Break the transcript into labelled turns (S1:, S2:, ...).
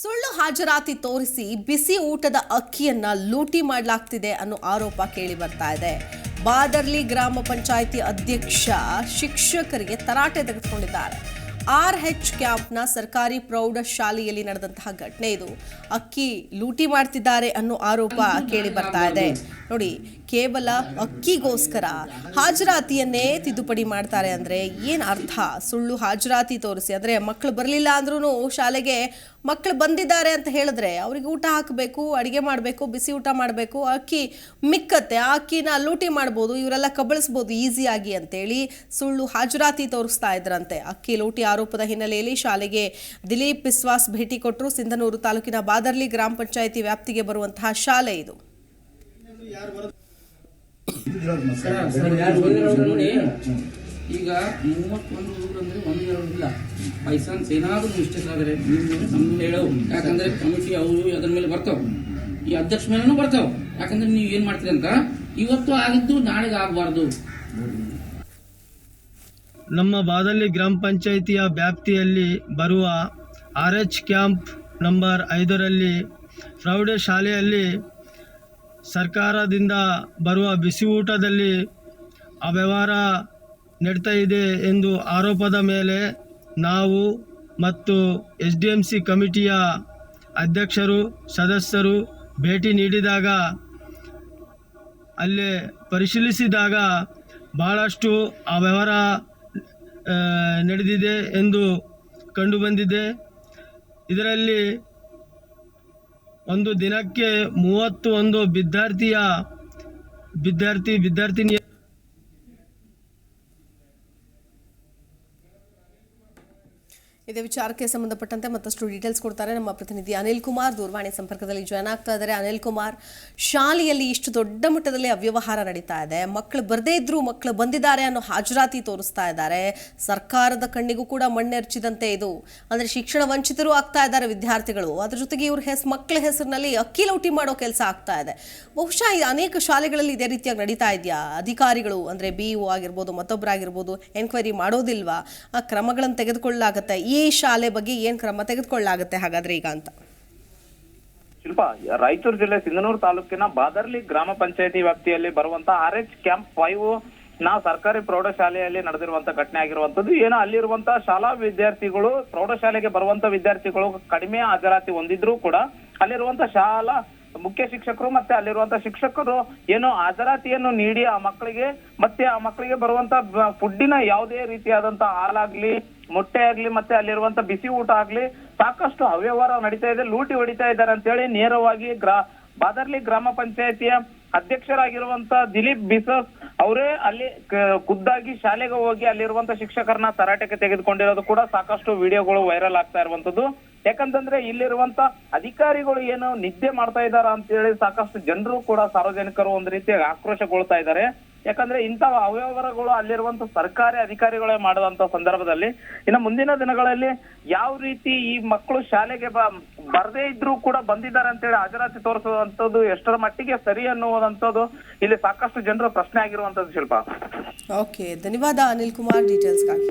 S1: ಸುಳ್ಳು ಹಾಜರಾತಿ ತೋರಿಸಿ ಬಿಸಿ ಊಟದ ಅಕ್ಕಿಯನ್ನ ಲೂಟಿ ಮಾಡಲಾಗ್ತಿದೆ ಅನ್ನೋ ಆರೋಪ ಕೇಳಿ ಬರ್ತಾ ಇದೆ. ಬಾದರ್ಲಿ ಗ್ರಾಮ ಪಂಚಾಯಿತಿ ಅಧ್ಯಕ್ಷ ಶಿಕ್ಷಕರಿಗೆ ತರಾಟೆ ತೆಗೆದುಕೊಂಡಿದ್ದಾರೆ. ಆರ್ ಹೆಚ್ ಕ್ಯಾಂಪ್ನ ಸರ್ಕಾರಿ ಪ್ರೌಢ ಶಾಲೆಯಲ್ಲಿ ನಡೆದಂತಹ ಘಟನೆ ಇದು. ಅಕ್ಕಿ ಲೂಟಿ ಮಾಡ್ತಿದ್ದಾರೆ ಅನ್ನೋ ಆರೋಪ ಕೇಳಿ ಬರ್ತಾ ಇದೆ. ನೋಡಿ, ಕೇವಲ ಅಕ್ಕಿಗೋಸ್ಕರ ಹಾಜರಾತಿಯನ್ನೇ ತಿದ್ದುಪಡಿ ಮಾಡ್ತಾರೆ ಅಂದ್ರೆ ಏನು ಅರ್ಥ? ಸುಳ್ಳು ಹಾಜರಾತಿ ತೋರಿಸಿ, ಅಂದ್ರೆ ಮಕ್ಕಳು ಬರಲಿಲ್ಲ ಅಂದ್ರೂ ಶಾಲೆಗೆ ಮಕ್ಕಳು ಬಂದಿದ್ದಾರೆ ಅಂತ ಹೇಳಿದ್ರೆ ಅವ್ರಿಗೆ ಊಟ ಹಾಕಬೇಕು, ಅಡುಗೆ ಮಾಡಬೇಕು, ಬಿಸಿ ಊಟ ಮಾಡಬೇಕು, ಅಕ್ಕಿ ಮಿಕ್ಕತ್ತೆ, ಆ ಅಕ್ಕಿನ ಲೂಟಿ ಮಾಡ್ಬೋದು, ಇವರೆಲ್ಲ ಕಬಳಿಸ್ಬೋದು ಈಸಿಯಾಗಿ ಅಂತೇಳಿ ಸುಳ್ಳು ಹಾಜರಾತಿ ತೋರಿಸ್ತಾ ಇದ್ರಂತೆ. ಅಕ್ಕಿ ಲೂಟಿ ಆರೋಪದ ಹಿನ್ನೆಲೆಯಲ್ಲಿ ಶಾಲೆಗೆ ದಿಲೀಪ್ ಬಿಸ್ವಾಸ್ ಭೇಟಿ ಕೊಟ್ಟರು. ಸಿಂಧನೂರು ತಾಲೂಕಿನ ಬಾದರ್ಲಿ ಗ್ರಾಮ ಪಂಚಾಯಿತಿ ವ್ಯಾಪ್ತಿಗೆ ಬರುವಂತಹ ಶಾಲೆ ಇದು.
S2: ಈಗ ಮೂವತ್ತೊಂದು ಹುಡುಗರು ಅಂದ್ರೆ ಒಂದು ಇಲ್ಲ ಬೈ ಚಾನ್ಸ್ ಏನಾದರೂ ಮಿಸ್ಟೇಕ್ ಆದರೆ ನಿಮ್ಮ ನಮ್ಗೆ ಯಾಕಂದ್ರೆ ಕಮಿಟಿ ಅವರು ಅದ್ರ ಮೇಲೆ ಬರ್ತಾವ. ಈ ಅಧ್ಯಕ್ಷ ಮೇಲೂ ಬರ್ತಾವ. ಯಾಕಂದ್ರೆ ನೀವು ಏನ್ ಮಾಡ್ತೀರಿ ಅಂತ? ಇವತ್ತು ಆಗಿದ್ದು ನಾಳೆಗೆ ಆಗಬಾರ್ದು.
S3: ನಮ್ಮ ಬಾದಲ್ಲಿ ಗ್ರಾಮ ಪಂಚಾಯಿತಿಯ ವ್ಯಾಪ್ತಿಯಲ್ಲಿ ಬರುವ ಆರ್ ಎಚ್ ಕ್ಯಾಂಪ್ ನಂಬರ್ ಐದರಲ್ಲಿ ಪ್ರೌಢಶಾಲೆಯಲ್ಲಿ ಸರ್ಕಾರದಿಂದ ಬರುವ ಬಿಸಿ ಊಟದಲ್ಲಿ ಅವ್ಯವಹಾರ ನಡೀತಾ ಇದೆ ಎಂದು ಆರೋಪದ ಮೇಲೆ ನಾವು ಮತ್ತು ಎಸ್ ಡಿ ಎಂ ಸಿ ಕಮಿಟಿಯ ಅಧ್ಯಕ್ಷರು, ಸದಸ್ಯರು ಭೇಟಿ ನೀಡಿದಾಗ, ಅಲ್ಲಿ ಪರಿಶೀಲಿಸಿದಾಗ ಭಾಳಷ್ಟು ಆ ವ್ಯವಹಾರ ನಡೆದಿದೆ ಎಂದು ಕಂಡುಬಂದಿದೆ. ಇದರಲ್ಲಿ ಒಂದು ದಿನಕ್ಕೆ ಮೂವತ್ತು ಒಂದು ವಿದ್ಯಾರ್ಥಿಯ, ವಿದ್ಯಾರ್ಥಿ ವಿದ್ಯಾರ್ಥಿನಿಯ
S1: ಇದೇ ವಿಚಾರಕ್ಕೆ ಸಂಬಂಧಪಟ್ಟಂತೆ ಮತ್ತಷ್ಟು ಡೀಟೇಲ್ಸ್ ಕೊಡ್ತಾರೆ ನಮ್ಮ ಪ್ರತಿನಿಧಿ ಅನಿಲ್ ಕುಮಾರ್. ದೂರವಾಣಿ ಸಂಪರ್ಕದಲ್ಲಿ ಜಾಯ್ನ್ ಆಗ್ತಾ ಇದ್ದಾರೆ. ಅನಿಲ್ ಕುಮಾರ್, ಶಾಲೆಯಲ್ಲಿ ಇಷ್ಟು ದೊಡ್ಡ ಮಟ್ಟದಲ್ಲಿ ಅವ್ಯವಹಾರ ನಡೀತಾ ಇದೆ. ಮಕ್ಕಳು ಬರದೇ ಇದ್ರೂ ಮಕ್ಕಳು ಬಂದಿದ್ದಾರೆ ಅನ್ನೋ ಹಾಜರಾತಿ ತೋರಿಸ್ತಾ ಇದ್ದಾರೆ. ಸರ್ಕಾರದ ಕಣ್ಣಿಗೂ ಕೂಡ ಮಣ್ಣೆರ್ಚಿದಂತೆ ಇದು. ಅಂದರೆ ಶಿಕ್ಷಣ ವಂಚಿತರು ಆಗ್ತಾ ಇದ್ದಾರೆ ವಿದ್ಯಾರ್ಥಿಗಳು. ಅದ್ರ ಜೊತೆಗೆ ಇವ್ರ ಹೆಸ್ ಮಕ್ಕಳ ಹೆಸರಿನಲ್ಲಿ ಅಕ್ಕಿ ಲೌಟಿ ಮಾಡೋ ಕೆಲಸ ಆಗ್ತಾ ಇದೆ. ಬಹುಶಃ ಅನೇಕ ಶಾಲೆಗಳಲ್ಲಿ ಇದೇ ರೀತಿಯಾಗಿ ನಡೀತಾ ಇದೆಯಾ? ಅಧಿಕಾರಿಗಳು, ಅಂದರೆ ಬಿ ಇ ಆಗಿರ್ಬೋದು ಮತ್ತೊಬ್ಬರಾಗಿರ್ಬೋದು ಎನ್ಕ್ವೈರಿ ಮಾಡೋದಿಲ್ವಾ? ಆ ಕ್ರಮಗಳನ್ನು ತೆಗೆದುಕೊಳ್ಳಲಾಗುತ್ತೆ. ಈ ಶಾಲೆ ಬಗ್ಗೆ ಏನ್ ಕ್ರಮ ತೆಗೆದುಕೊಳ್ಳಲಾಗುತ್ತೆ ಹಾಗಾದ್ರೆ ಈಗ ಅಂತ?
S4: ಶಿಲ್ಪ, ರಾಯಚೂರು ಜಿಲ್ಲೆ ಸಿಂಧನೂರು ತಾಲೂಕಿನ ಬಾದರ್ಲಿ ಗ್ರಾಮ ಪಂಚಾಯತಿ ವ್ಯಾಪ್ತಿಯಲ್ಲಿ ಬರುವಂತ ಆರ್ ಎಚ್ ಕ್ಯಾಂಪ್ ಫೈವ್ ನಾ ಸರ್ಕಾರಿ ಪ್ರೌಢಶಾಲೆಯಲ್ಲಿ ನಡೆದಿರುವಂತ ಘಟನೆ ಆಗಿರುವಂತದ್ದು ಏನೋ ಅಲ್ಲಿರುವಂತ ಶಾಲಾ ವಿದ್ಯಾರ್ಥಿಗಳು, ಪ್ರೌಢಶಾಲೆಗೆ ಬರುವಂತ ವಿದ್ಯಾರ್ಥಿಗಳು ಕಡಿಮೆ ಹಾಜರಾತಿ ಹೊಂದಿದ್ರು ಕೂಡ ಅಲ್ಲಿರುವಂತ ಶಾಲಾ ಮುಖ್ಯ ಶಿಕ್ಷಕರು ಮತ್ತೆ ಅಲ್ಲಿರುವಂತ ಶಿಕ್ಷಕರು ಏನು ಹಾಜರಾತಿಯನ್ನು ನೀಡಿ ಆ ಮಕ್ಕಳಿಗೆ, ಮತ್ತೆ ಆ ಮಕ್ಕಳಿಗೆ ಬರುವಂತ ಫುಡ್ಡಿನ ಯಾವುದೇ ರೀತಿಯಾದಂತ ಹಾಲಾಗ್ಲಿ ಮೊಟ್ಟೆ ಆಗ್ಲಿ, ಮತ್ತೆ ಅಲ್ಲಿರುವಂತ ಬಿಸಿ ಊಟ ಆಗ್ಲಿ, ಸಾಕಷ್ಟು ಅವ್ಯವಹಾರ ನಡೀತಾ ಇದೆ, ಲೂಟಿ ಹೊಡಿತಾ ಇದ್ದಾರೆ ಅಂತ ಹೇಳಿ ನೇರವಾಗಿ ಗ್ರಾ, ಬಾದರ್ಲಿ ಗ್ರಾಮ ಪಂಚಾಯತಿಯ ಅಧ್ಯಕ್ಷರಾಗಿರುವಂತ ದಿಲೀಪ್ ಬಿಸಸ್ ಅವರೇ ಅಲ್ಲಿ ಖುದ್ದಾಗಿ ಶಾಲೆಗೆ ಹೋಗಿ ಅಲ್ಲಿರುವಂತ ಶಿಕ್ಷಕರನ್ನ ತರಾಟೆಗೆ ತೆಗೆದುಕೊಂಡಿರೋದು ಕೂಡ ಸಾಕಷ್ಟು ವಿಡಿಯೋಗಳು ವೈರಲ್ ಆಗ್ತಾ ಇರುವಂತದ್ದು. ಯಾಕಂತಂದ್ರೆ ಇಲ್ಲಿರುವಂತ ಅಧಿಕಾರಿಗಳು ಏನು ನಿದ್ದೆ ಮಾಡ್ತಾ ಇದಾರ ಅಂತ ಹೇಳಿ ಸಾಕಷ್ಟು ಜನರು ಕೂಡ ಸಾರ್ವಜನಿಕರು ಒಂದ್ ರೀತಿಯಾಗಿ ಆಕ್ರೋಶಗೊಳ್ತಾ ಇದ್ದಾರೆ. ಯಾಕಂದ್ರೆ ಇಂತಹ ಅವ್ಯವಹಾರಗಳು ಅಲ್ಲಿರುವಂತ ಸರ್ಕಾರಿ ಅಧಿಕಾರಿಗಳೇ ಮಾಡದಂತ ಸಂದರ್ಭದಲ್ಲಿ ಇನ್ನು ಮುಂದಿನ ದಿನಗಳಲ್ಲಿ ಯಾವ ರೀತಿ ಈ ಮಕ್ಕಳು ಶಾಲೆಗೆ ಬರದೇ ಇದ್ರೂ ಕೂಡ ಬಂದಿದ್ದಾರೆ ಅಂತ ಹೇಳಿ ಹಾಜರಾತಿ ತೋರಿಸುವಂತದ್ದು ಎಷ್ಟರ ಮಟ್ಟಿಗೆ ಸರಿ ಅನ್ನುವಂತದ್ದು ಇಲ್ಲಿ ಸಾಕಷ್ಟು ಜನರು ಪ್ರಶ್ನೆ ಆಗಿರುವಂತದ್ದು ಶಿಲ್ಪ.
S1: ಓಕೆ ಧನ್ಯವಾದ ಅನಿಲ್ ಕುಮಾರ್ ಡೀಟೇಲ್ಸ್ಗಾಗಿ